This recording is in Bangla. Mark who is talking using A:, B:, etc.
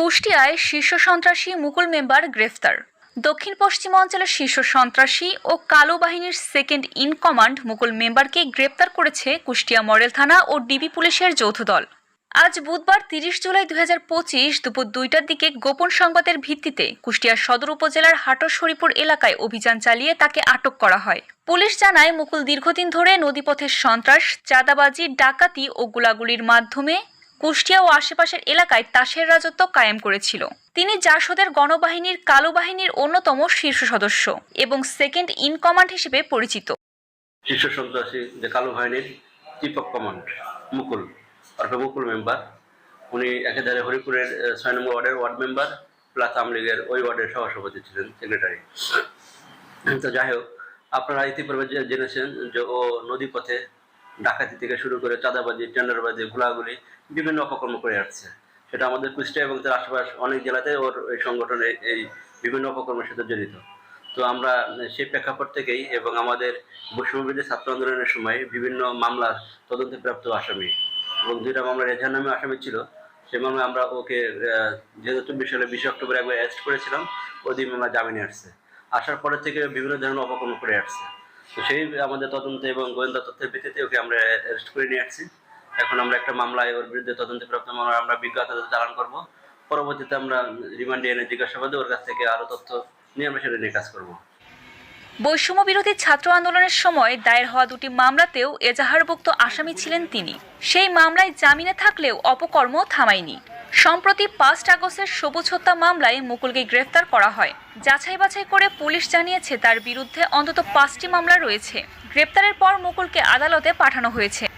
A: কুষ্টিয়ায় শীর্ষ সন্ত্রাসী মুকুল মেম্বার গ্রেফতার। দক্ষিণ পশ্চিমাঞ্চলের শীর্ষ সন্ত্রাসী ও কালো বাহিনীর সেকেন্ড ইন কমান্ড মুকুল মেম্বারকে গ্রেপ্তার করেছে কুষ্টিয়া মডেল থানা ও ডিবি পুলিশের যৌথ দল। আজ বুধবার তিরিশ জুলাই দুই হাজার পঁচিশ দুপুর দুইটার দিকে গোপন সংবাদের ভিত্তিতে কুষ্টিয়া সদর উপজেলার হাটশরীপুর এলাকায় অভিযান চালিয়ে তাকে আটক করা হয়। পুলিশ জানায় মুকুল দীর্ঘদিন ধরে নদীপথের সন্ত্রাস, চাঁদাবাজি, ডাকাতি ও গোলাগুলির মাধ্যমে কুষ্টিয়া ও আশেপাশের এলাকায় তাসের রাজত্ব কায়েম করেছিল। তিনি জাসদের গণবাহিনীর কালো বাহিনীর অন্যতম শীর্ষ সদস্য এবং সেকেন্ড ইন কমান্ড হিসেবে পরিচিত।
B: শীর্ষ সন্ত্রাসী যে কালো বাহিনীর চিফ অফ কমান্ড, মুকুল অর্থাৎ মুকুল মেম্বার। উনি একেবারে হরিপুরের ছয় নম্বর ওয়ার্ডের ওয়ার্ড মেম্বার, প্লাস আওয়ামী লীগের ওই ওয়ার্ডের সহসভাপতি ছিলেন, সেক্রেটারি। তো যাই হোক, আপনারা ইতিপূর্বে জেনেছেন যে ও নদীপথে ডাকাতি থেকে শুরু করে চাঁদাবাজি, টেন্ডারবাজি ঘোলাগুলি বিভিন্ন অপকর্ম করে আসছে। সেটা আমাদের কুষ্টিয়া এবং তার আশেপাশ অনেক জেলাতে ওর এই সংগঠনে এই বিভিন্ন অপকর্মের সাথে জড়িত। তো আমরা সেই প্রেক্ষাপট থেকেই এবং আমাদের বৈষম্যবিরোধী ছাত্র আন্দোলনের সময় বিভিন্ন মামলার তদন্তে প্রাপ্ত আসামি এবং দুইটা মামলার এজাহার নামে আসামি ছিল। সেই মামলায় আমরা ওকে দুই হাজার চব্বিশ সালে বিশে অক্টোবর একবার অ্যারেস্ট করেছিলাম, ওই দিন মামলা জামিনে আসছে। আসার পরের থেকে বিভিন্ন ধরনের অপকর্ম করে আসছে। সেই আমাদের তদন্ত এবং গোয়েন্দা তথ্যের ভিত্তিতে ওকে আমরা অ্যারেস্ট করে নিয়ে আসছি। এখন আমরা একটা মামলায় ওর বিরুদ্ধে মামলা আমরা চালান করব। পরবর্তীতে আমরা রিমান্ডে এনে জিজ্ঞাসাবাদে ওর কাছ থেকে আরও তথ্য নিয়ে আমরা সেটা নিয়ে কাজ করব।
A: বৈষম্য বিরোধী ছাত্র আন্দোলনের সময় দায়ের হওয়া দুটি মামলাতেও এজাহারভুক্ত আসামি ছিলেন তিনি। সেই মামলায় জামিনে থাকলেও অপকর্ম থামায়নি। সম্প্রতি পাঁচ আগস্টের সবুজ হত্যা মামলায় মুকুলকে গ্রেফতার করা হয়। যাচাই বাছাই করে পুলিশ জানিয়েছে তার বিরুদ্ধে অন্তত পাঁচটি মামলা রয়েছে। গ্রেপ্তারের পর মুকুলকে আদালতে পাঠানো হয়েছে।